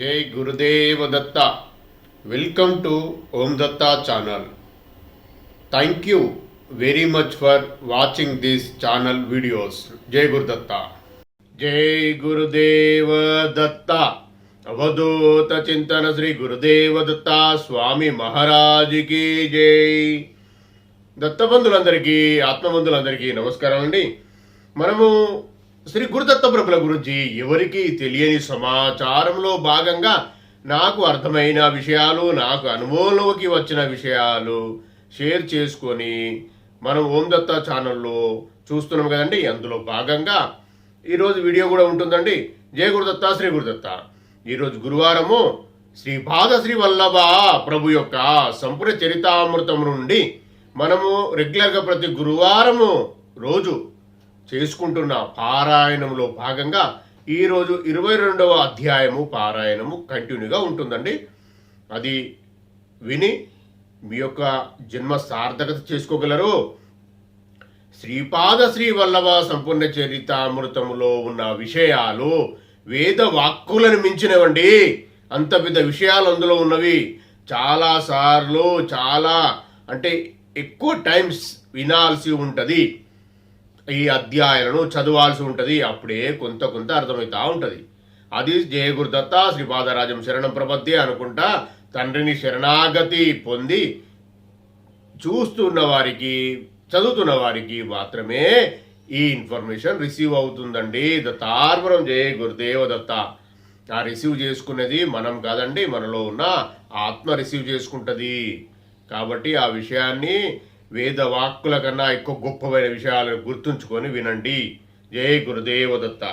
జై Gurudeva Datta. Welcome to Om Datta channel thank you very much for watching this channel videos జై గురుదత్త జై గురుదేవ దత్త అవధూత చింతన శ్రీ గురుదేవ దత్త స్వామి మహారాజుకి జై దత్తబంధులందరికీ ఆత్మబంధులందరికీ నమస్కారం అండి. మనము శ్రీ గురుదత్త ప్రభుల గురించి ఎవరికీ తెలియని సమాచారంలో భాగంగా నాకు అర్థమైన విషయాలు నాకు అనుభవంలోకి వచ్చిన విషయాలు షేర్ చేసుకొని మనం ఓం దత్త ఛానల్లో చూస్తున్నాం కదండి. అందులో భాగంగా ఈరోజు వీడియో కూడా ఉంటుందండి. జయ గురుదత్త శ్రీ గురుదత్త. ఈరోజు గురువారము శ్రీ పాద శ్రీ వల్లభ ప్రభు యొక్క సంపూర్ణ చరితామృతం నుండి మనము రెగ్యులర్గా ప్రతి గురువారము రోజు చేసుకుంటున్న పారాయణంలో భాగంగా ఈరోజు ఇరవై రెండవ అధ్యాయము పారాయణము కంటిన్యూగా ఉంటుందండి. అది విని మీ యొక్క జన్మ సార్థకత చేసుకోగలరు. శ్రీపాద శ్రీ వల్లభ సంపూర్ణ చరితామృతములో ఉన్న విషయాలు వేద వాక్కులను మించినవండి. అంత పెద్ద విషయాలు అందులో ఉన్నవి. చాలా సార్లు చాలా అంటే ఎక్కువ టైమ్స్ వినాల్సి ఉంటుంది. ఈ అధ్యాయాలను చదవాల్సి ఉంటుంది. అప్పుడే కొంత కొంత అర్థమవుతా ఉంటుంది. అది జయగురుదత్త శ్రీపాదరాజం శరణం ప్రపత్తి అనుకుంటా తండ్రిని శరణాగతి పొంది చూస్తున్న వారికి చదువుతున్న వారికి మాత్రమే ఈ ఇన్ఫర్మేషన్ రిసీవ్ అవుతుందండి. దత్తార్పణం జయ గురుదేవ దత్త ఆ రిసీవ్ చేసుకునేది మనం కాదండి మనలో ఉన్న ఆత్మ రిసీవ్ చేసుకుంటుంది. కాబట్టి ఆ విషయాన్ని వేద వాక్కుల కన్నా ఎక్కువ గొప్పమైన విషయాలను గుర్తుంచుకొని వినండి. జయ గురుదేవ దత్త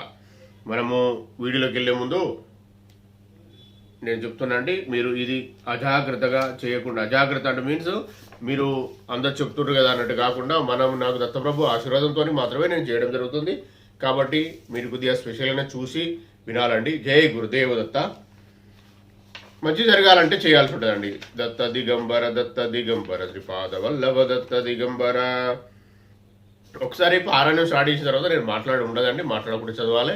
మనము వీడియోలోకి వెళ్ళే ముందు నేను చెప్తున్నానండి మీరు ఇది అజాగ్రత్తగా చేయకుండా అజాగ్రత్త అంటే మీన్స్ మీరు అందరు చెప్తుండ్రు కదా అన్నట్టు కాకుండా మనం నాకు దత్తప్రభు ఆశీర్వాదంతో మాత్రమే నేను చేయడం జరుగుతుంది. కాబట్టి మీరు కొద్దిగా స్పెషల్గా చూసి వినాలండి. జై గురుదేవ దత్త మంచి జరగాలంటే చేయాల్సి ఉంటుందండి. దత్త దిగంబర దత్త దిగంబర శ్రీపాద వల్లభ దత్త దిగంబర. ఒకసారి పారాయణం స్టార్ట్ చేసిన తర్వాత నేను మాట్లాడి ఉండదండి మాట్లాడకుండా చదవాలి.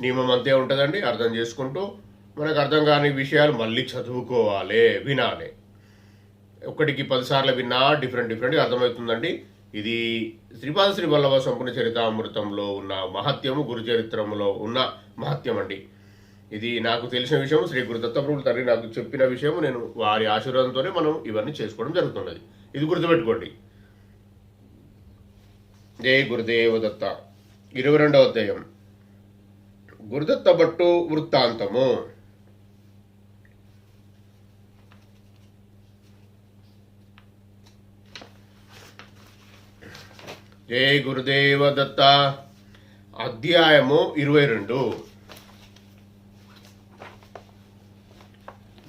నియమం అంతే ఉంటుందండి అర్థం చేసుకుంటూ మనకు అర్థం కాని విషయాలు మళ్ళీ చదువుకోవాలి వినాలి. ఒకటికి పదిసార్లు విన్నా డిఫరెంట్ డిఫరెంట్గా అర్థమవుతుందండి. ఇది శ్రీపాద శ్రీ వల్లభ సంపూర్ణ చరితామృతంలో ఉన్న మహత్యము గురుచరిత్రంలో ఉన్న మహత్యం అండి ఇది నాకు తెలిసిన విషయం శ్రీ గురుదత్త దత్తప్రభుడు తండ్రి నాకు చెప్పిన విషయం నేను వారి ఆశీర్వాదంతోనే మనం ఇవన్నీ చేసుకోవడం జరుగుతున్నది. ఇది గుర్తుపెట్టుకోండి. జై గురుదేవ దత్త. ఇరవై రెండవ అధ్యాయం గురుదత్త భట్టు వృత్తాంతము. జై గురుదేవ దత్త. అధ్యాయము ఇరవై రెండు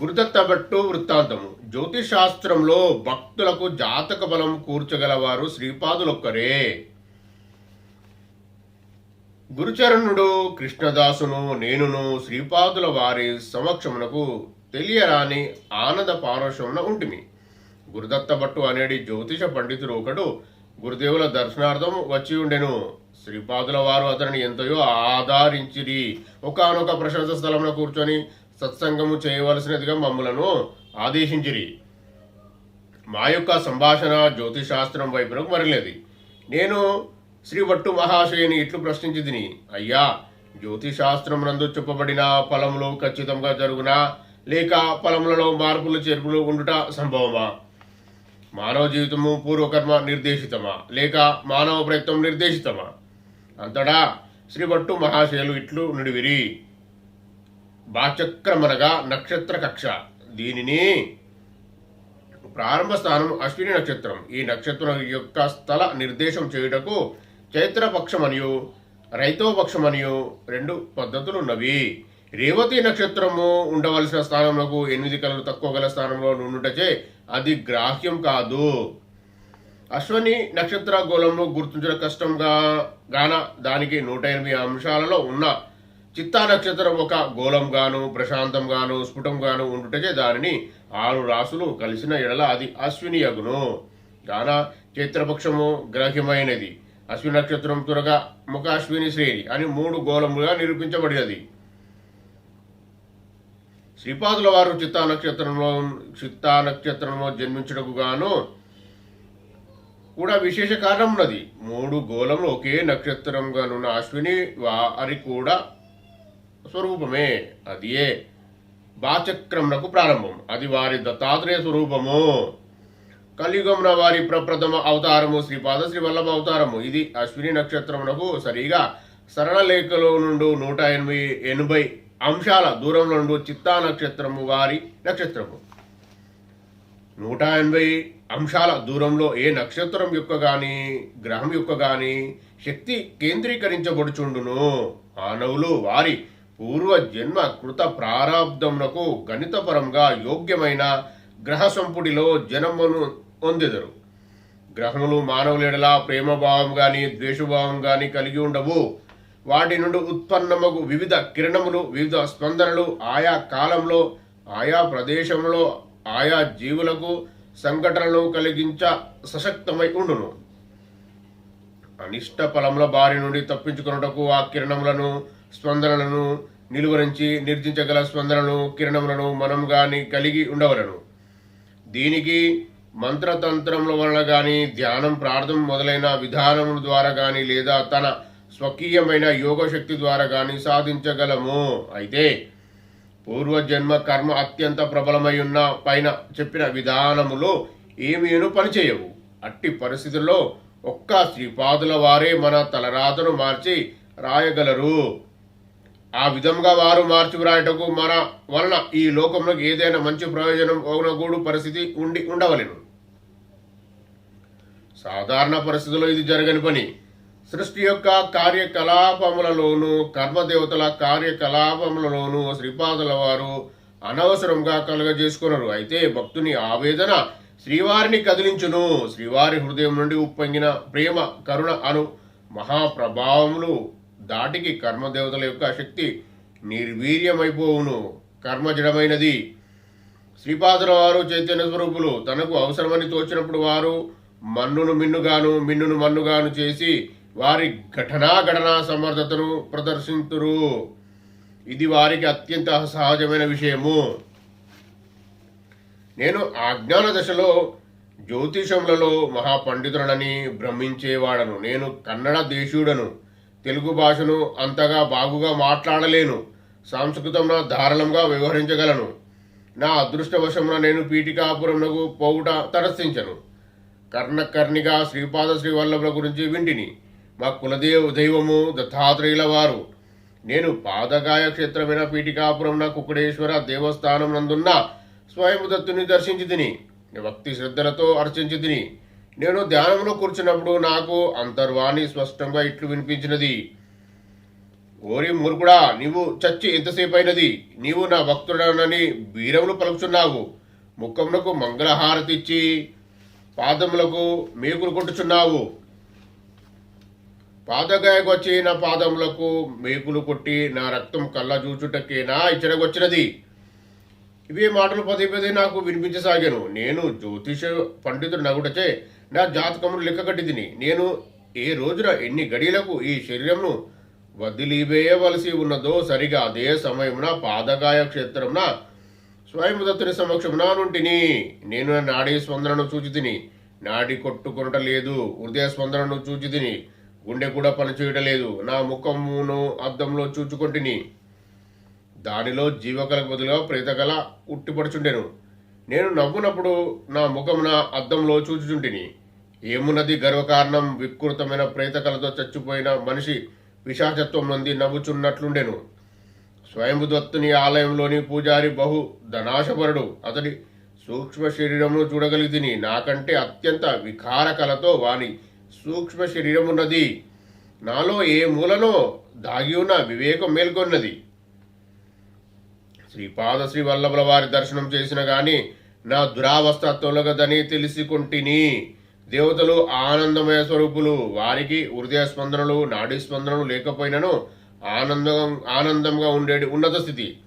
గురుదత్త భట్టు వృత్తాంతము. జ్యోతిష్ శాస్త్రంలో భక్తులకు జాతక బలం కూర్చగలవారు శ్రీపాదులొక్కరే. గురుచరణుడు కృష్ణదాసును నేనును శ్రీపాదుల వారి సమక్షమునకు తెలియరాని ఆనంద పారవశమున ఉంటిమి. గురుదత్త భట్టు అనేది జ్యోతిష పండితుడు ఒకడు. గురుదేవుల దర్శనార్థం వచ్చి ఉండెను. శ్రీపాదుల వారు అతనిని ఎంతయో ఆదరించిరి. ఒకనొక ప్రశంస స్థలంలో కూర్చొని సత్సంగము చేయవలసినదిగా మమ్మలను ఆదేశించిరి. మా యొక్క సంభాషణ జ్యోతిశాస్త్రం వైపునకు మరలేదు నేను శ్రీ భట్టు మహాశయుని ఇట్లు ప్రశ్నించిదిని అయ్యా జ్యోతిశాస్త్రం నందు చెప్పబడిన ఫలములు ఖచ్చితంగా జరుగునా? లేక ఫలములలో మార్పులు చేర్పులు ఉండుట సంభవమా? మానవ జీవితము పూర్వకర్మ నిర్దేశితమా? లేక మానవ ప్రయత్నం నిర్దేశితమా? అంతటా శ్రీ భట్టు మహాశయులు ఇట్లు నుడివిరి. బాచక్రమనగా నక్షత్ర కక్ష దీనిని ప్రారంభ స్థానం అశ్విని నక్షత్రం. ఈ నక్షత్రం యొక్క స్థల నిర్దేశం చేయుటకు చైత్రపక్షమనియు రైతోపక్షమనియు రెండు పద్ధతులు ఉన్నవి రేవతి నక్షత్రము ఉండవలసిన స్థానంలో ఎనిమిది కలలు తక్కువ గల స్థానంలో నుండుటచే అది గ్రాహ్యం కాదు. అశ్వని నక్షత్ర గోళంలో గుర్తించడం కష్టంగా గాన దానికి నూట ఎనిమిది అంశాలలో ఉన్న చిత్తా నక్షత్రం ఒక గోళంగాను ప్రశాంతంగాను స్ఫుటంగాను ఉండుటచే దానిని ఆరు రాసులు కలిసిన ఎడల అది అశ్విని యగును గాన చైత్రపక్షము గ్రహ్యమైనది. అశ్విని నక్షత్రం త్వరగా ముఖ అశ్విని శ్రేణి అని మూడు గోళములుగా నిరూపించబడినది. శ్రీపాదుల వారు చిత్తా నక్షత్రంలో చిత్తా నక్షత్రంలో జన్మించడకు గాను కూడా విశేష కారణం ఉన్నది మూడు గోళములు ఒకే నక్షత్రంగానున్న అశ్విని వారి కూడా స్వరూపమే. అదియే బాచక్రమునకు ప్రారంభం. అది వారి దత్తాత్రేయ స్వరూపము. కలియుగమున వారి ప్రప్రథమ అవతారము. శ్రీపాద శ్రీ వల్లభ అవతారము. ఇది అశ్విని నక్షత్రమునకు సరిగా సరళ లేఖలో నుండి నూట ఎనభై ఎనభై అంశాల దూరంలో నుండి చిత్తా నక్షత్రము వారి నక్షత్రము. నూట ఎనభై అంశాల దూరంలో ఏ నక్షత్రం యొక్క గాని గ్రహం యొక్క గాని శక్తి కేంద్రీకరించబడుచుండును. మానవులు వారి పూర్వ జన్మ కృత ప్రారంధమునకు గణితపరంగా యోగ్యమైన గ్రహ సంపుటిలో జనమును పొందెదరు. గ్రహములు మానవులెడలా ప్రేమభావం గాని ద్వేషభావం గాని కలిగి ఉండవు. వాటి నుండి ఉత్పన్నముకు వివిధ కిరణములు వివిధ స్పందనలు ఆయా కాలంలో ఆయా ప్రదేశంలో ఆయా జీవులకు సంఘటనలు కలిగించ సశక్తమై ఉండును. అనిష్ట ఫలముల బారి నుండి తప్పించుకొనుటకు ఆ కిరణములను స్పందనలను నిలువరించి నిర్జించగల స్పందనను కిరణములను మనం గాని కలిగి ఉండవలను. దీనికి మంత్రతంత్రముల వలన గాని ధ్యానం ప్రార్థన మొదలైన విధానముల ద్వారా గాని లేదా తన స్వకీయమైన యోగ శక్తి ద్వారా గాని సాధించగలము. అయితే పూర్వజన్మ కర్మ అత్యంత ప్రబలమై ఉన్న పైన చెప్పిన విధానములో ఏమీను పనిచేయవు. అట్టి పరిస్థితుల్లో ఒక్క శ్రీపాదుల వారే మన తలరాతను మార్చి రాయగలరు. ఆ విధంగా వారు మార్చి వ్రాయటకు మన వలన ఈ లోకంలో ఏదైనా మంచి ప్రయోజనం ఓనగూడు పరిస్థితి ఉండి ఉండవలెను. సాధారణ పరిస్థితుల్లో ఇది జరగని పని. సృష్టి యొక్క కార్యకలాపములలోనూ కర్మదేవతల కార్యకలాపములలోనూ శ్రీపాదుల వారు అనవసరంగా కలుగజేసుకున్నారు అయితే భక్తుని ఆవేదన శ్రీవారిని కదిలించును. శ్రీవారి హృదయం నుండి ఉప్పొంగిన ప్రేమ కరుణ అను మహాప్రభావములు దాటికి కర్మదేవతల యొక్క శక్తి నిర్వీర్యమైపోవును. కర్మ జడమైనది. శ్రీపాదుల వారు చైతన్య స్వరూపులు. తనకు అవసరమని తోచినప్పుడు వారు మన్నును మిన్నుగాను మిన్నును మన్నుగాను చేసి వారి ఘటనా ఘటనా సమర్థతను ప్రదర్శింతురు. ఇది వారికి అత్యంత సహజమైన విషయము. నేను అజ్ఞాన దశలో జ్యోతిషములలో మహాపండితుడనని భ్రమించేవాడను. నేను కన్నడ దేశీయుడను. తెలుగు భాషను అంతగా బాగుగా మాట్లాడలేను. సంస్కృతంలో ధారాళంగా వ్యవహరించగలను. నా అదృష్టవశమున నేను పీఠికాపురమునకు పోవుట తరస్థించను కర్ణకర్ణిగా శ్రీపాద శ్రీవల్లభుల గురించి వింటిని. మా కులదేవ దైవము దత్తాత్రేయుల వారు. నేను పాదగాయ క్షేత్రమైన పీఠికాపురం కుకుడేశ్వర దేవస్థానం నందున్న స్వయందత్తుని దర్శించి తిని భక్తి శ్రద్ధలతో అర్చించి తిని నేను ధ్యానంలో కూర్చున్నప్పుడు నాకు అంతర్వాణి స్పష్టంగా ఇట్లు వినిపించినది. ఓరి మూర్ఖుడా నీవు చచ్చి ఎంతసేపు అయినది? నీవు నా భక్తుడనని వీరములు పలుకుచున్నావు. ముఖమునకు మంగళహారతి ఇచ్చి పాదములకు మేకులు కొట్టుచున్నావు. పాదగాయకు వచ్చి నా పాదములకు మేకులు కొట్టి నా రక్తం కళ్ళ చూచుటకే నా ఇచ్చడకొచ్చినది. ఇవే మాటలు పదే పదే నాకు వినిపించసాగాను. నేను జ్యోతిష పండితుడు నగుటచే నా జాతకమును లెక్క కట్టిదిని నేను ఏ రోజున ఎన్ని గడియలకు ఈ శరీరమును వదిలివేయవలసి ఉన్నదో సరిగా అదే సమయమున పాదగాయ క్షేత్రమున స్వయందత్తుని సమక్షమున నుంటిని. నేను నాడీ స్పందనను చూచితిని. నాడి కొట్టుకొనట లేదు హృదయ స్పందనను చూచితిని. గుండె కూడా పనిచేయటం లేదు నా ముఖమును అద్దంలో చూచుకొంటిని. దానిలో జీవకలకు బదులుగా ప్రేతకల ఉట్టిపడుచుండెను. నేను నవ్వునప్పుడు నా ముఖమున అద్దంలో చూచుచుంటిని. ఏమున్నది గర్వకారణం? వికృతమైన ప్రేతకలతో చచ్చిపోయిన మనిషి విశాచత్వం నుండి నవ్వుచున్నట్లుండెను. స్వయంభుదత్తుని ఆలయంలోని పూజారి బహు ధనాశపరుడు. అతడి సూక్ష్మ శరీరమును చూడగలిగితిని. నాకంటే అత్యంత వికార కలతో వాని సూక్ష్మ శరీరమున్నది. నాలో ఏ మూలనో దాగి ఉన్న వివేకం మేల్కొన్నది. శ్రీపాద శ్రీ వల్లభుల వారి దర్శనం చేసిన గాని నా దురావస్థ తొలగదని తెలిసికొంటిని. దేవతలు ఆనందమయ స్వరూపులు. వారికి హృదయ స్పందనలు నాడీ స్పందనలు లేకపోయినను ఆనందం ఆనందంగా ఉండేది ఉన్నత స్థితి.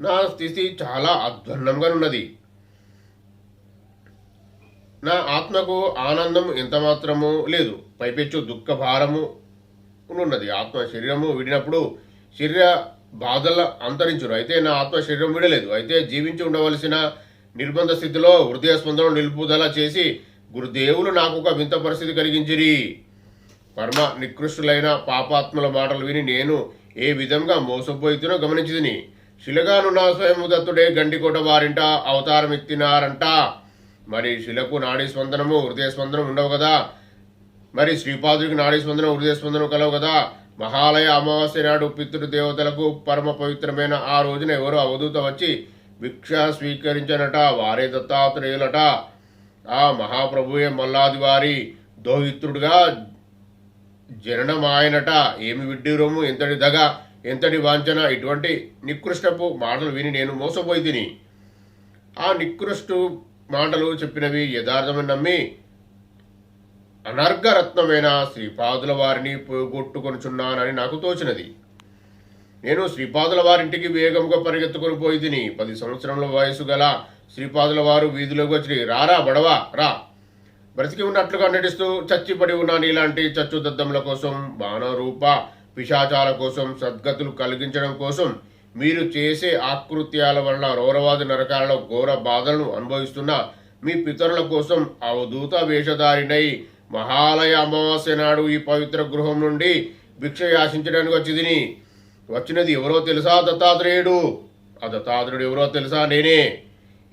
నా స్థితి చాలా అధ్వర్ణంగా ఉన్నది. నా ఆత్మకు ఆనందం ఎంత మాత్రము లేదు. పైపెచ్చు దుఃఖ భారము ఉన్నది. ఆత్మ శరీరము విడినప్పుడు శరీర బాధల అంతరించును. అయితే నా ఆత్మ శరీరం విడలేదు. అయితే జీవించి ఉండవలసిన నిర్బంధ స్థితిలో హృదయ స్పందనలు నిలుపుదల చేసి గురుదేవులు నాకు ఒక వింత పరిస్థితి కలిగించిరి. పరమ నికృష్టులైన పాపాత్ముల మాటలు విని నేను ఏ విధంగా మోసపోయితునో గమనించిదిని స్వయం దత్తుడే గండికోట వారింట అవతారం ఎత్తినారంట. మరి శిలకు నాడీ స్పందనము హృదయ స్పందనం ఉండవు కదా. మరి శ్రీపాదుడికి నాడీ స్పందనం హృదయ స్పందనం కలవు కదా. మహాలయ అమావాస్య నాడు పితృ దేవతలకు పరమ పవిత్రమైన ఆ రోజున ఎవరో అవధూత వచ్చి భిక్ష స్వీకరించనట వారే దత్తాత్రేయులట. ఆ మహాప్రభువే మల్లాది వారి దోహిత్రుడుగా జననమాయనట ఏమి విడ్డూరము ఎంతటి దగ ఎంతటి వాంఛన ఇటువంటి నికృష్టపు మాటలు విని నేను మోసపోయి తిని. ఆ నికృష్టు మాటలు చెప్పినవి యథార్థమని నమ్మి అనర్ఘరత్నమైన శ్రీపాదుల వారిని పోగొట్టుకొనుచున్నానని నాకు తోచినది. నేను శ్రీపాదుల వారింటికి వేగంగా పరిగెత్తుకొని పోయి తిని పది సంవత్సరముల వయసు గల శ్రీపాదుల వారు వీధిలోకి వచ్చి రారా బడవా రా. బ్రతికి ఉన్నట్లుగా నటిస్తూ చచ్చిపడి ఉన్నాను ఇలాంటి చచ్చు దద్దముల కోసం బాణరూప పిశాచాల కోసం సద్గతులు కలిగించడం కోసం మీరు చేసే ఆకృత్యాల వలన రౌరవాది నరకాలలో ఘోర బాధలను అనుభవిస్తున్న మీ పితరుల కోసం అవధూత వేషధారినై మహాలయ అమావాస్య నాడు ఈ పవిత్ర గృహం నుండి భిక్ష యాచించడానికి వచ్చిదిని వచ్చినది ఎవరో తెలుసా దత్తాత్రేయుడు? ఆ దత్తాత్రేయుడు ఎవరో తెలుసా నేనే.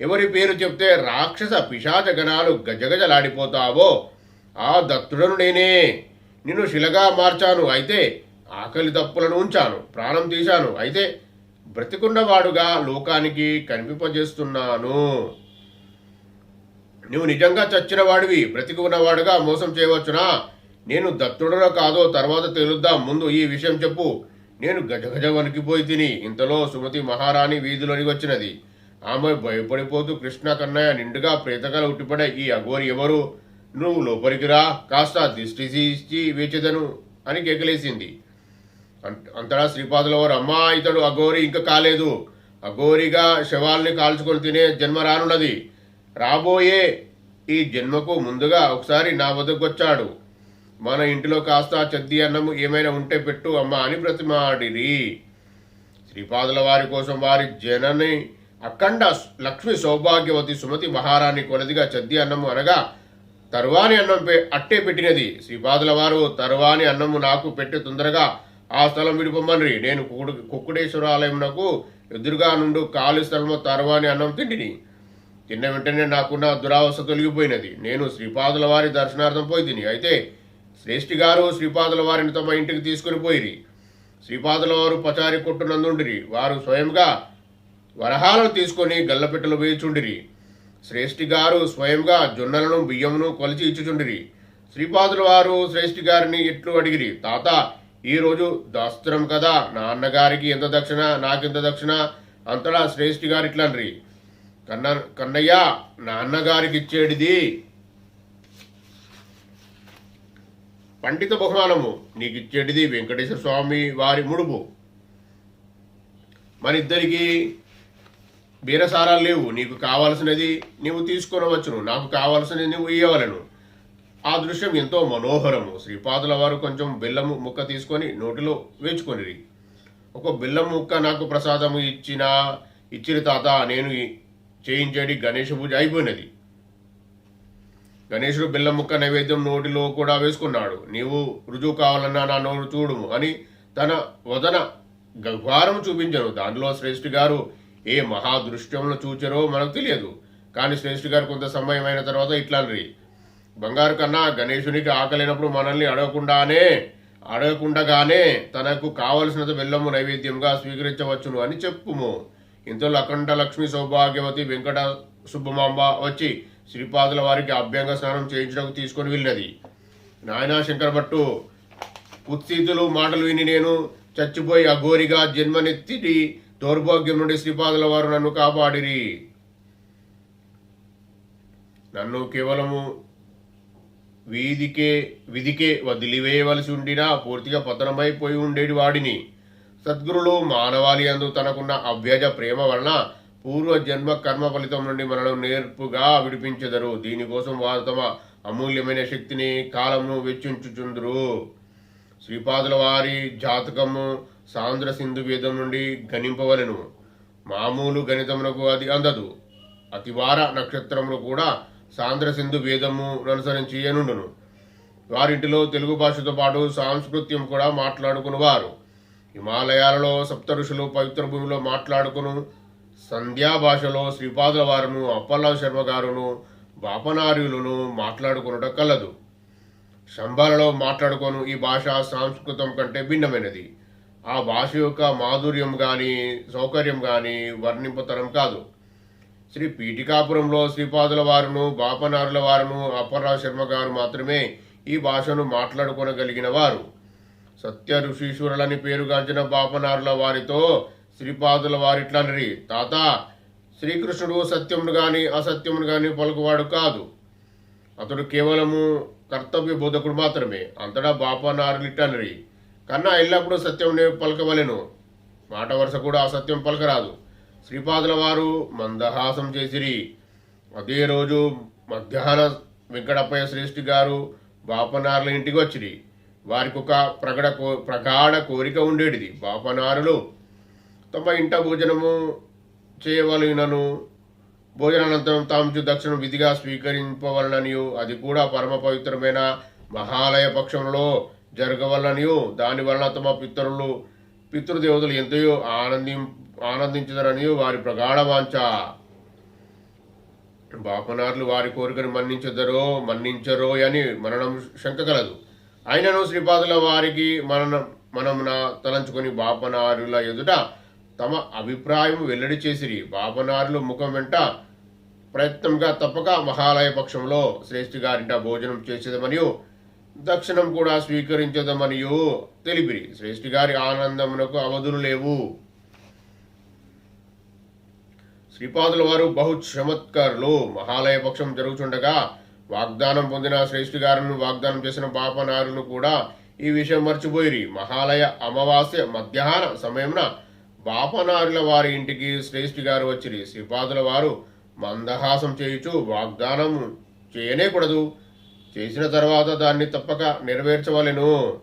ఎవరి పేరు చెప్తే రాక్షస పిశాచ గణాలు గజగజలాడిపోతావో ఆ దత్తుడను నేనే. నిన్ను శిలగా మార్చాను అయితే ఆకలి తప్పులను ఉంచాను ప్రాణం తీశాను అయితే బ్రతికున్నవాడుగా లోకానికి కనిపింపజేస్తున్నాను. నువ్వు నిజంగా చచ్చిన వాడివి బ్రతికి ఉన్నవాడుగా మోసం చేయవచ్చునా? నేను దత్తుడనో కాదో తర్వాత తేలుద్దాం ముందు ఈ విషయం చెప్పు. నేను గజగజ వణికిపోయి తిని ఇంతలో సుమతి మహారాణి వీధిలోని వచ్చినది. ఆమె భయపడిపోతూ కృష్ణ కన్నయ్య నిండుగా ప్రేతగా ఉట్టిపడే ఈ అఘోరి ఎవరు? నువ్వు లోపలికి రా కాస్త దిష్టి తీసి వేచేదను అని కేకలేసింది. అంత- అంతటా శ్రీపాదుల వారు అమ్మా ఇతడు అఘోరి ఇంకా కాలేదు. అఘోరిగా శవాల్ని కాల్చుకొని తినే జన్మ రానున్నది. రాబోయే ఈ జన్మకు ముందుగా ఒకసారి నా వద్దకు వచ్చాడు. మన ఇంటిలో కాస్త చద్ది అన్నము ఏమైనా ఉంటే పెట్టు అమ్మా అని బ్రతిమాడిరి. శ్రీపాదుల వారి కోసం వారి జనని అఖండ లక్ష్మి సౌభాగ్యవతి సుమతి మహారాణి కొలదిగా చద్ది అన్నము అనగా తరువాని అన్నం పె- అట్టే పెట్టినది. శ్రీపాదుల వారు తరువాని అన్నము నాకు పెట్టి తొందరగా ఆ స్థలం విడిపోమని నేను కుకుడు- కుక్కుడేశ్వరాలయమునకు ఎదురుగా నుండి కాళీ స్థలము తరువాని అన్నం తిండిని తిన్న వెంటనే నాకున్న దురావస్థ తొలగిపోయినది. నేను శ్రీపాదుల వారి దర్శనార్థం పోయి తిని అయితే శ్రేష్ఠి గారు శ్రీపాదుల వారిని తమ ఇంటికి తీసుకుని పోయిరి. శ్రీపాదుల వారు పచారి కొట్టునందుండిరి వారు స్వయంగా వరహాలను తీసుకొని గల్లపెట్టెలు వేయుచుండిరి. శ్రేష్ఠి గారు స్వయంగా జొన్నలను బియ్యమును కొలిచి ఇచ్చుచుండిరి. శ్రీపాదుల వారు శ్రేష్ఠి గారిని ఇట్లు అడిగిరి? తాత ఈ రోజు దాస్త్రం కదా? నాన్నగారికి ఎంత దక్షిణ? నాకెంత దక్షిణ? అంతటా శ్రేష్ఠి గారు ఇట్లా కన్న కన్నయ్య నాన్నగారికి ఇచ్చేటిది పండిత బహుమానము నీకు ఇచ్చేటిది వెంకటేశ్వర స్వామి వారి ముడుపు. మరిద్దరికీ బీరసారాలు లేవు. నీకు కావాల్సినది నీవు తీసుకొనవచ్చును. నాకు కావాల్సినది నువ్వు ఇయ్యవలను. ఆ దృశ్యం ఎంతో మనోహరము. శ్రీపాదుల వారు కొంచెం బెల్లము ముక్క తీసుకొని నోటిలో వేచుకొనిరి. ఒక బెల్లం ముక్క నాకు ప్రసాదము ఇచ్చిన ఇచ్చిన తాత నేను చేయించేది గణేష పూజ అయిపోయినది. గణేశుడు బెల్లం ముక్క నైవేద్యం నోటిలో కూడా వేసుకున్నాడు. నీవు రుజువు కావాలన్నా నా నోరు చూడుము అని తన వదన గహ్వారం చూపించను. దానిలో శ్రేష్ఠి గారు ఏ మహాదృశ్యమును చూచారో మనకు తెలియదు. కానీ శ్రేష్ఠి గారు కొంత సమయం అయిన తర్వాత ఇట్లా బంగారు కన్నా గణేశునికి ఆకలినప్పుడు మనల్ని అడగకుండానే అడగకుండగానే తనకు కావలసినంత బెల్లము నైవేద్యంగా స్వీకరించవచ్చును అని చెప్పుము. ఇంతలో అఖండ లక్ష్మి సౌభాగ్యవతి వెంకట సుబ్బమాంబ వచ్చి శ్రీపాదుల వారికి అభ్యంగ స్నానం చేయించడానికి తీసుకొని వెళ్ళినది. నాయనా శంకర భట్టు కుత్సీతులు మాటలు విని నేను చచ్చిపోయి అఘోరిగా జన్మనెత్తి దౌర్భాగ్యం నుండి శ్రీపాదుల వారు నన్ను కాపాడిరి. నన్ను కేవలము వీధికే విధికే వదిలివేయవలసి ఉండినా పూర్తిగా పతనమైపోయి ఉండేటి వాడిని. సద్గురులు మానవాళి అందు తనకున్న అవ్యజ ప్రేమ వలన పూర్వ జన్మ కర్మ ఫలితం నుండి మనను నేర్పుగా విడిపించెదరు. దీనికోసం వారు తమ అమూల్యమైన శక్తిని కాలమును వెచ్చించుచుందురు. శ్రీపాదుల వారి జాతకము సాంద్ర సింధు వేదం నుండి గణింపవలెను. మామూలు గణితమునకు అది అందదు. అతివార నక్షత్రములు కూడా సాంద్ర సింధు వేదము అనుసరించి అనుండును వారింటిలో తెలుగు భాషతో పాటు సాంస్కృత్యం కూడా మాట్లాడుకునేవారు హిమాలయాలలో సప్త ఋషులు పవిత్ర భూమిలో మాట్లాడుకును. సంధ్యా భాషలో శ్రీపాదుల వారును అప్పల్ల శర్మ గారును బాపనార్యులను మాట్లాడుకునుట కలదు. శంభాలలో మాట్లాడుకోను ఈ భాష సంస్కృతం కంటే భిన్నమైనది. ఆ భాష యొక్క మాధుర్యం కానీ సౌకర్యం కానీ వర్ణింపతరం కాదు. శ్రీ పీఠికాపురంలో శ్రీపాదుల వారును బాపనారుల వారును అప్పర్రావు శర్మ గారు మాత్రమే ఈ భాషను మాట్లాడుకోనగలిగిన వారు. సత్య ఋషీశ్వరులని పేరుగాంచిన బాపనారుల వారితో శ్రీపాదుల వారిట్లనరి తాత శ్రీకృష్ణుడు సత్యమును గాని అసత్యమును గాని పలుకువాడు కాదు. అతడు కేవలము కర్తవ్య బోధకుడు మాత్రమే అంతటా బాపనారులు ఇట్లనరి కన్నా ఎల్లప్పుడూ సత్యం పలకవలెను. మాట వరుస కూడా అసత్యం పలకరాదు. శ్రీపాదుల వారు మందహాసం చేసిరి. అదే రోజు మధ్యాహ్న వెంకటప్పయ్య శ్రేష్ఠి గారు బాపనారుల ఇంటికి వచ్చిరి. వారికి ఒక ప్రగడ కో ప్రగాఢ కోరిక ఉండేటిది. బాపనారులు తమ ఇంట భోజనము చేయవలనను. భోజనానంతరం తాము దక్షిణ విధిగా స్వీకరింపవలననియు. అది కూడా పరమ పవిత్రమైన మహాలయ పక్షంలో జరగవలననియు దానివలన తమ పితరులు పితృదేవతలు ఎంతయో ఆనంది ఆనందించదరనియు వారి ప్రగాఢ వాంఛ. బాపనార్లు వారి కోరికను మన్నించదరో మన్నించరో అని మరణం శంక కలదు అయినను శ్రీపాదుల వారికి మనం మనమున తలంచుకొని బాపనారుల ఎదుట తమ అభిప్రాయం వెల్లడి చేసిరి. బాపనారులు ముఖం వెంట ప్రయత్నంగా తప్పక మహాలయ పక్షంలో శ్రేష్ఠి గారింట భోజనం చేసేది మరియు దక్షిణం కూడా స్వీకరించదమనియు. తెలిపిరి. శ్రేష్ఠి గారి ఆనందమునకు అవధులు లేవు. శ్రీపాదుల వారు బహు చమత్కారులు మహాలయ పక్షం జరుగుచుండగా వాగ్దానం పొందిన శ్రేష్ఠి గారును వాగ్దానం చేసిన పాపనారును కూడా ఈ విషయం మర్చిపోయిరి. మహాలయ అమావాస్య మధ్యాహ్న సమయంన బాపనారుల వారి ఇంటికి శ్రేష్ఠి గారు వచ్చిరి. శ్రీపాదుల వారు మందహాసం చేయుచు వాగ్దానం చేయనేకూడదు చేసిన తర్వాత దాన్ని తప్పక నెరవేర్చవలెను.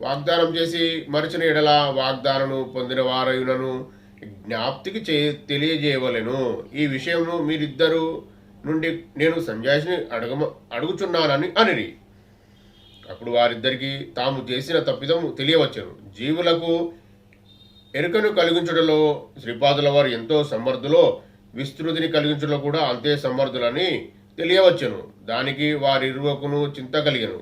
వాగ్దానం చేసి మరిచిన ఎడల వాగ్దానము పొందిన వారైనను జ్ఞాప్తికి చే తెలియజేయవలెను. ఈ విషయము మీరిద్దరు నుండి నేను సంజాయిని అడగమ అడుగుచున్నానని అనిరి. అప్పుడు వారిద్దరికీ తాము చేసిన తప్పిదము తెలియవచ్చును. జీవులకు ఎరుకను కలిగించడంలో శ్రీపాదుల వారు ఎంతో సమర్థులో విస్తృతిని కలిగించడంలో కూడా అంతే సమర్థులని తెలియవచ్చును. దానికి వారిరువకును చింత కలిగను.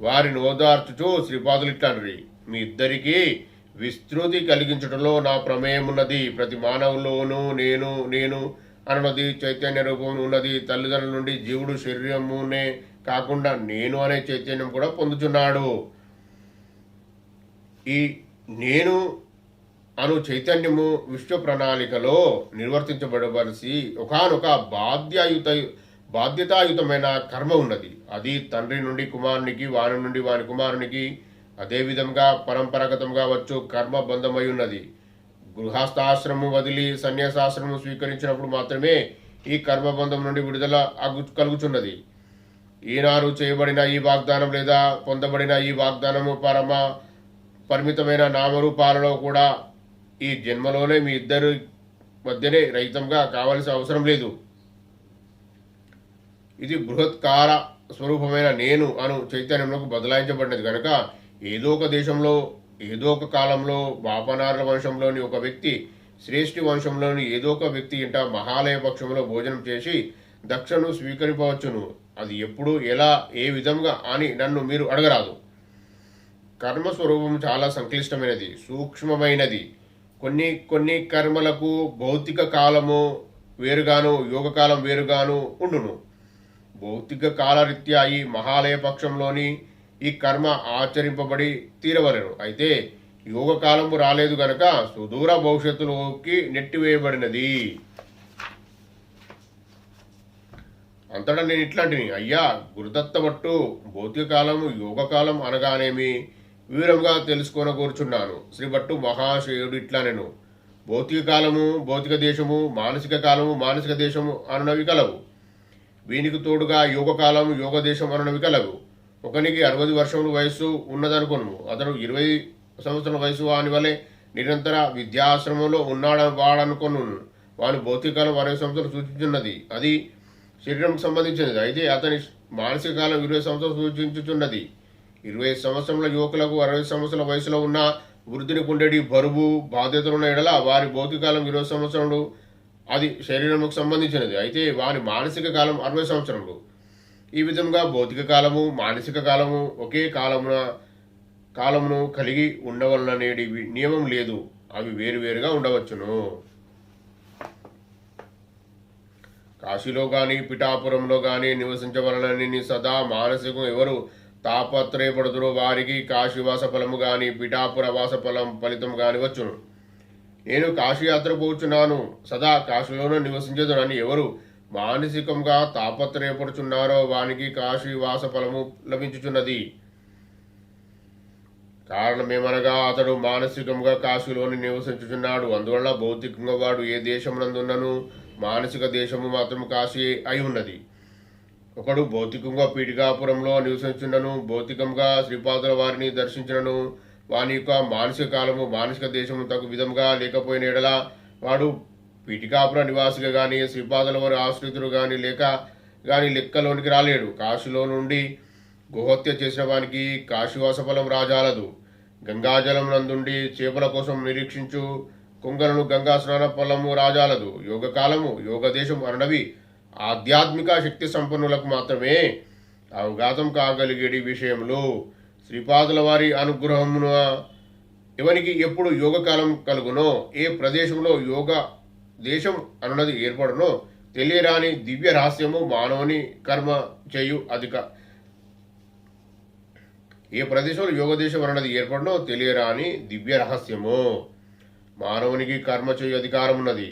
వారిని ఓదార్చుచు శ్రీపాదులు ఇట్లాంటి మీ ఇద్దరికీ విస్తృతి కలిగించడంలో నా ప్రమేయం ఉన్నది ప్రతి మానవులోనూ నేను నేను అన్నది చైతన్య రూపం ఉన్నది. తల్లిదండ్రుల నుండి జీవుడు శరీరమునే కాకుండా నేను అనే చైతన్యం కూడా పొందుతున్నాడు ఈ నేను అను చైతన్యము విశ్వ ప్రణాళికలో నిర్వర్తించబడవలసి ఒకనొక బాధ్యాయుత బాధ్యతాయుతమైన కర్మ ఉన్నది. అది తండ్రి నుండి కుమారునికి వాని నుండి వాని కుమారునికి అదేవిధంగా పరంపరాగతంగా వచ్చు కర్మ బంధమై ఉన్నది. గృహస్థాశ్రమం వదిలి సన్యాసాశ్రమం స్వీకరించినప్పుడు మాత్రమే ఈ కర్మబంధం నుండి విడుదల కలుగుచున్నది. ఈనాడు చేయబడిన ఈ వాగ్దానం లేదా పొందబడిన ఈ వాగ్దానము పరమ పరిమితమైన నామరూపాలలో కూడా ఈ జన్మలోనే మీ ఇద్దరు మధ్యనే రహితంగా కావలసిన అవసరం లేదు. ఇది బృహత్కార స్వరూపమైన నేను అను చైతన్యంలోకి బదలాయించబడినది కనుక ఏదో ఒక దేశంలో ఏదో ఒక కాలంలో బాపనార్ల వంశంలోని ఒక వ్యక్తి శ్రేష్ఠి వంశంలోని ఏదో ఒక వ్యక్తి ఇంట మహాలయ పక్షంలో భోజనం చేసి దక్షను స్వీకరింపవచ్చును. అది ఎప్పుడు ఎలా ఏ విధంగా అని నన్ను మీరు అడగరాదు. కర్మస్వరూపం చాలా సంక్లిష్టమైనది సూక్ష్మమైనది. కొన్ని కొన్ని కర్మలకు భౌతిక కాలము వేరుగాను యోగకాలం వేరుగాను ఉండును. భౌతిక కాలరీత్యా ఈ మహాలయ పక్షంలోని ఈ కర్మ ఆచరింపబడి తీరవలను. అయితే యోగ కాలము రాలేదు గనక సుదూర భవిష్యత్తులోకి నెట్టివేయబడినది. అంతటా నేను ఇట్లాంటిని. అయ్యా గురుదత్తమట్టు భౌతిక కాలము యోగ కాలం అనగానేమి వివరంగా తెలుసుకొని కూర్చున్నాను శ్రీభట్టు మహాశయుడు ఇట్లా నేను భౌతిక కాలము భౌతిక దేశము మానసిక కాలము మానసిక దేశము అనునవి కలవు. వీనికి తోడుగా యోగ కాలం యోగ దేశం కలవు ఒకనికి అరవై వర్షముల వయస్సు ఉన్నదనుకోను అతను ఇరవై సంవత్సరాల వయసు వాని వలె నిరంతర విద్యాశ్రమంలో ఉన్నాడ వాడనుకును వాని భౌతికాలం అరవై సంవత్సరాలు సూచించున్నది అది శరీరం సంబంధించినది. అయితే అతని మానసిక కాలం ఇరవై సంవత్సరాలు సూచించుచున్నది. ఇరవై సంవత్సరముల యువకులకు అరవై సంవత్సరాల వయసులో ఉన్న వృద్ధుని కుండేటి బరువు బాధ్యతలున్న ఎడల వారి భౌతికాలం ఇరవై సంవత్సరములు అది శరీరముకు సంబంధించినది. అయితే వారి మానసిక కాలం అరవై సంవత్సరములు. ఈ విధంగా భౌతిక కాలము మానసిక కాలము ఒకే కాలమున కాలమును కలిగి ఉండవలననేది నియమం లేదు. అవి వేరువేరుగా ఉండవచ్చును. కాశీలో కానీ పిఠాపురంలో కానీ నివసించవలనని సదా మానసికం ఎవరు తాపత్రయపడుతురో వారికి కాశీవాస ఫలము కానీ పిఠాపుర వాస ఫలం ఫలితం కానివచ్చును వచ్చును నేను కాశీయాత్ర పోచున్నాను. సదా కాశీలోనే నివసించదునని ఎవరు మానసికంగా తాపత్రయపడుచున్నారో వానికి కాశీవాస ఫలము లభించుచున్నది. కారణమేమనగా అతడు మానసికంగా కాశీలోని నివసించుచున్నాడు. అందువల్ల భౌతికంగా వాడు ఏ దేశమునందున్నను? మానసిక దేశము మాత్రం కాశీ అయి ఉన్నది. ఒకడు భౌతికంగా పీఠికాపురంలో నివసించున్నను భౌతికంగా శ్రీపాదుల వారిని దర్శించినను. వాని యొక్క మానసిక కాలము మానసిక దేశము తగు విధంగా లేకపోయిన ఎడల వాడు పిటికాపుర నివాసిగా కానీ శ్రీపాదల వారి ఆశ్రితుడు కానీ లేక కానీ లెక్కలోనికి రాలేడు. కాశీలో నుండి గుహత్య చేసిన వానికి కాశీవాస ఫలం రాజాలదు. గంగాజలం నందుండి చేపల కోసం నిరీక్షించు కుంగలను గంగా స్నాన ఫలము రాజాలదు. యోగ కాలము యోగ దేశం అరణవి ఆధ్యాత్మిక శక్తి సంపన్నులకు మాత్రమే అవగాతం కాగలిగేటి విషయంలో శ్రీపాదుల వారి అనుగ్రహమున ఎవనికి ఎప్పుడు యోగ కాలం కలుగునో ఏ ప్రదేశంలో యోగ దేశం అనున్నది ఏర్పడునో తెలియరాని దివ్య రహస్యము మానవుని కర్మ చేయు అధిక. ఏ ప్రదేశంలో యోగ దేశం అన్నది ఏర్పడనో తెలియరాని దివ్య రహస్యము మానవునికి కర్మ చేయు అధికారం ఉన్నది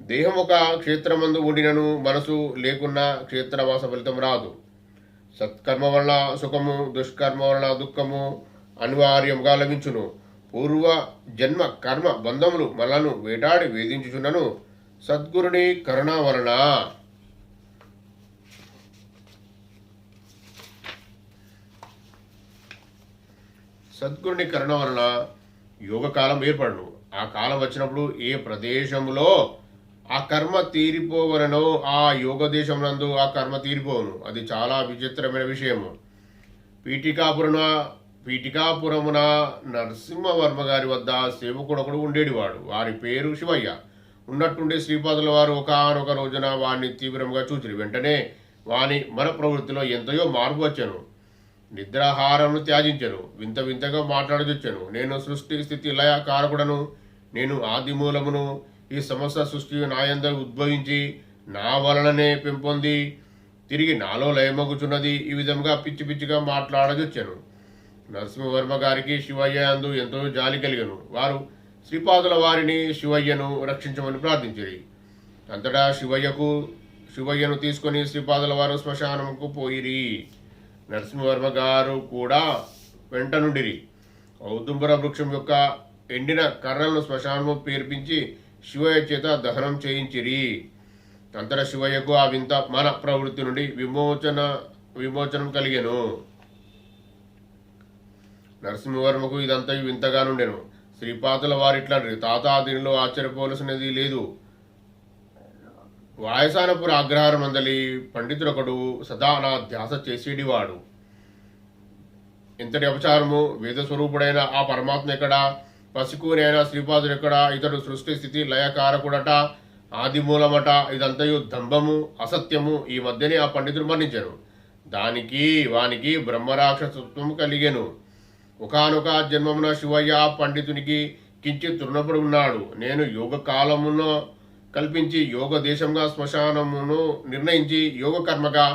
దేహం ఒక క్షేత్రమందు ఉండినను మనసు లేకున్నా క్షేత్రవాస ఫలితం రాదు. సత్కర్మ వల్ల సుఖము దుష్కర్మ వలన దుఃఖము అనివార్యముగా లభించును. పూర్వ జన్మ కర్మ బంధములు మనను వేటాడి వేధించుచున్నను. సద్గురుని కరుణ వలన. సద్గురుని కరుణ వలన యోగ కాలం ఏర్పడను. ఆ కాలం వచ్చినప్పుడు ఏ ప్రదేశంలో ఆ కర్మ తీరిపోవలనో ఆ యోగ దేశం నందు ఆ కర్మ తీరిపోవును అది చాలా విచిత్రమైన విషయము. పీఠికాపురన పీఠికాపురమున నరసింహవర్మ గారి వద్ద సేవకుడొకడు ఉండేటివాడు వారి పేరు శివయ్య. ఉన్నట్టుండి శ్రీపాదుల వారు ఒకనొక రోజున వారిని తీవ్రంగా చూచిరు. వెంటనే వాని మన ప్రవృత్తిలో ఎంతయో మార్పు వచ్చాను. నిద్రాహారమును త్యాజించను. వింత వింతగా మాట్లాడజొచ్చాను. నేను సృష్టి స్థితి లయ కారకుడను నేను ఆది మూలమును ఈ సమస్త సృష్టి నాయంద ఉద్భవించి నా వలననే పెంపొంది. తిరిగి నాలో లయమగుచున్నది ఈ విధంగా పిచ్చి పిచ్చిగా మాట్లాడజొచ్చాను. నరసింహవర్మ గారికి శివయ్య అందు ఎంతో జాలి కలిగను. వారు శ్రీపాదుల వారిని శివయ్యను రక్షించమని ప్రార్థించిరి. అంతటా శివయ్యకు శివయ్యను తీసుకొని శ్రీపాదుల వారు శ్మశానముకు పోయిరి. నరసింహవర్మ గారు కూడా వెంట నుండిరి. ఔదుంబర వృక్షం యొక్క ఎండిన కర్రలను శ్మశానము పేర్పించి శివయ్య చేత దహనం చేయించిరి. అంతర శివయ్యకు ఆ వింత మన ప్రవృత్తి నుండి విమోచన విమోచనం కలిగాను. నరసింహవర్మకు ఇదంతా వింతగా నుండెను శ్రీపాతుల వారిట్లాంటి తాత దీనిలో ఆశ్చర్యపోవలసినది లేదు. వాయసానపుర అగ్రహారం మందలి పండితుడొకడు సదా నా ధ్యాస చేసేటివాడు ఇంతటి అపచారము వేద స్వరూపుడైన ఆ పరమాత్మ ఎక్కడా? పసికూనైన శ్రీపాదుడు ఎక్కడ? ఇతడు సృష్టి స్థితి లయకారకుడట ఆదిమూలమట. ఇదంతయు దంభము అసత్యము. ఈ మధ్యనే ఆ పండితుడు మరణించారు దానికి వానికి బ్రహ్మరాక్షసత్వం కలిగెను. ఒకనొక జన్మమున శివయ్య పండితునికి కించిత్ తృణపడి ఉన్నాడు. నేను యోగ కాలమును కల్పించి యోగ దేశంగా శ్మశానమును నిర్ణయించి యోగ కర్మగా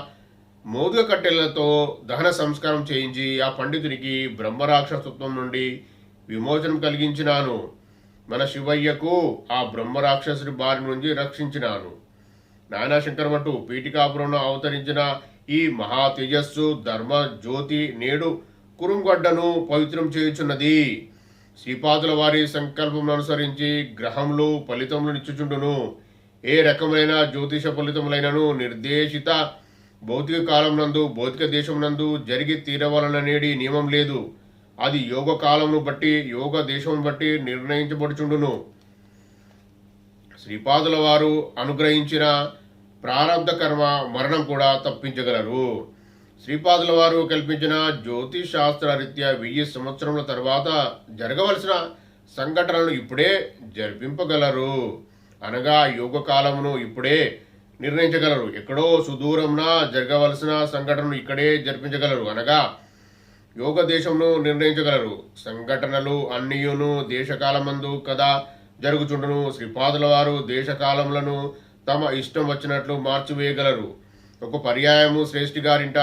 మోదుగ కట్టెలతో దహన సంస్కారం చేయించి ఆ పండితునికి బ్రహ్మరాక్షసత్వం నుండి విమోచనం కలిగించినాను. మన శివయ్యకు ఆ బ్రహ్మరాక్షసుడి బారి నుంచి రక్షించినాను. నానా శంకరమటు పీఠికాపురంలో అవతరించిన ఈ మహా తేజస్సు ధర్మ జ్యోతి నేడు కురుంగడ్డను పవిత్రం చేయుచున్నది. శ్రీపాదుల వారి సంకల్పం అనుసరించి గ్రహములు ఫలితములు నిచ్చుచుండును. ఏ రకమైన జ్యోతిష ఫలితములైనను నిర్దేశిత భౌతిక కాలం నందు భౌతిక దేశం నందు జరిగి తీరవలననేది నియమం లేదు. అది యోగ కాలమును బట్టి యోగ దేశం బట్టి నిర్ణయించబడుచుండును. శ్రీపాదుల వారు అనుగ్రహించిన ప్రారంభ కర్మ మరణం కూడా తప్పించగలరు. శ్రీపాదుల వారు కల్పించిన జ్యోతిష్ శాస్త్ర రీత్యా వెయ్యి సంవత్సరముల తర్వాత జరగవలసిన సంఘటనలను ఇప్పుడే జరిపింపగలరు. అనగా యోగ కాలమును ఇప్పుడే నిర్ణయించగలరు. ఎక్కడో సుదూరంన జరగవలసిన సంఘటనను ఇక్కడే జరిపించగలరు. అనగా యోగ దేశమును నిర్ణయించగలరు. సంఘటనలు అన్నియును దేశకాలమందు కదా జరుగుచుండును. శ్రీపాదుల వారు దేశకాలములను తమ ఇష్టం వచ్చినట్లు మార్చివేయగలరు. ఒక పర్యాయము శ్రేష్ఠి గారింట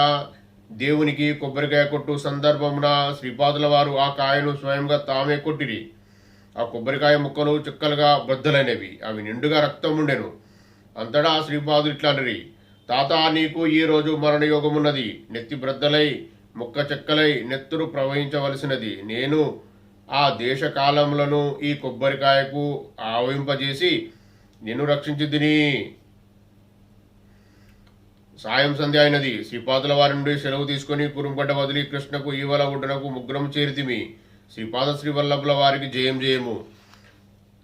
దేవునికి కొబ్బరికాయ కొట్టు సందర్భమున శ్రీపాదుల వారు ఆ కాయను స్వయంగా తామే కొట్టిరి. ఆ కొబ్బరికాయ ముక్కలు చుక్కలుగా బద్దలైనవి అవి నిండుగా రక్తం ఉండెను అంతటా శ్రీపాదులు ఇట్లాంటిరి తాత నీకు ఈ రోజు మరణయోగమున్నది. నెత్తి బ్రద్దలై ముక్క చెక్కలై నెత్తురు ప్రవహించవలసినది. నేను ఆ దేశకాలములను ఈ కొబ్బరికాయకు ఆవింపజేసి నిన్ను రక్షించిదిని. సాయం సంధ్య అయినది. శ్రీపాదుల వారి నుండి సెలవు తీసుకొని కురుంపట వదిలి కృష్ణకు ఈవల ఒడ్డునకు ముగ్గురం చేరితిమి. శ్రీపాద శ్రీవల్లభుల వారికి జయం జయము.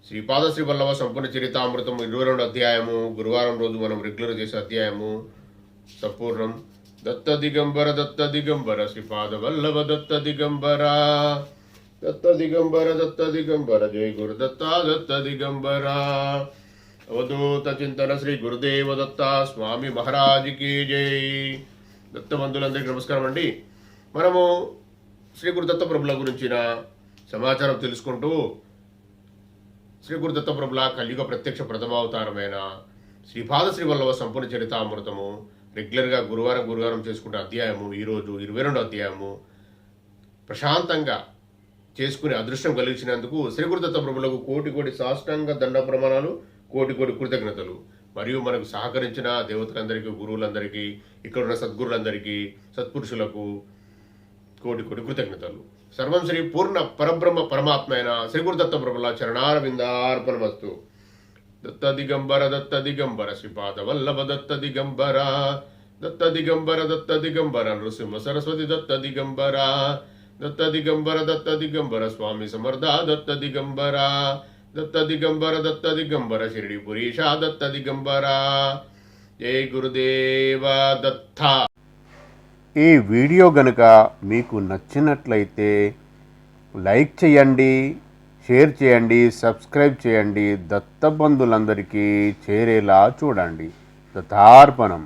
శ్రీపాద శ్రీవల్లభ సంపూర్ణ చరితామృతం ఇరవై రెండు అధ్యాయము. గురువారం రోజు మనం రెగ్యులర్ చేసే అధ్యాయము. సంపూర్ణం. దత్త దిగంబర దత్త దిగంబర శ్రీపాద వల్లభ దత్త దిగంబర దత్త దిగంబర దత్త దిగంబర జయ గురు దత్త దత్త దిగంబర అవధూత చింతన శ్రీ గురుదేవ దత్త స్వామి మహారాజుకి జై. దత్త బంధువులందరికీ నమస్కారం అండి. మనము శ్రీ గురు దత్త ప్రభుల గురించిన సమాచారం తెలుసుకుంటూ శ్రీ గురు దత్త ప్రభుల కలియుగ ప్రత్యక్ష ప్రథమావతారమైన శ్రీపాద శ్రీవల్లవ సంపూర్ణ చరితామృతము రెగ్యులర్గా గురువారం గురువారం చేసుకుంటే అధ్యాయము ఈరోజు ఇరవై రెండో అధ్యాయము. ప్రశాంతంగా చేసుకునే అదృష్టం కలిగించినందుకు శ్రీ ప్రభులకు కోటి కోటి సాష్టాంగ దండ ప్రమాణాలు కోటి కోటి కృతజ్ఞతలు. మరియు మనకు సహకరించిన దేవతలందరికీ గురువులందరికీ ఇక్కడ ఉన్న సద్గురులందరికీ సత్పురుషులకు కోటి కోటి కృతజ్ఞతలు. సర్వం శ్రీ పూర్ణ పరబ్రహ్మ పరమాత్మైన అయిన ప్రభుల చరణారవిందార్పణమస్తు. దత్త దిగంబర దత్త దిగంబర శ్రీపాద వల్లభ దత్త దిగంబర దత్త దిగంబర దత్త దిగంబర నృసింహ సరస్వతి దత్త దిగంబర దత్త దిగంబర దత్త దిగంబర స్వామి సమర్థ దత్త దిగంబర దత్త దిగంబర దత్త దిగంబర షిరిడి పురీష దత్త దిగంబర జై గురుదేవ దత్త ఈ వీడియో గనుక మీకు నచ్చినట్లయితే లైక్ చేయండి షేర్ చేయండి సబ్స్క్రైబ్ చేయండి. దత్తబంధులందరికీ చేరేలా చూడండి. దత్తార్పణం.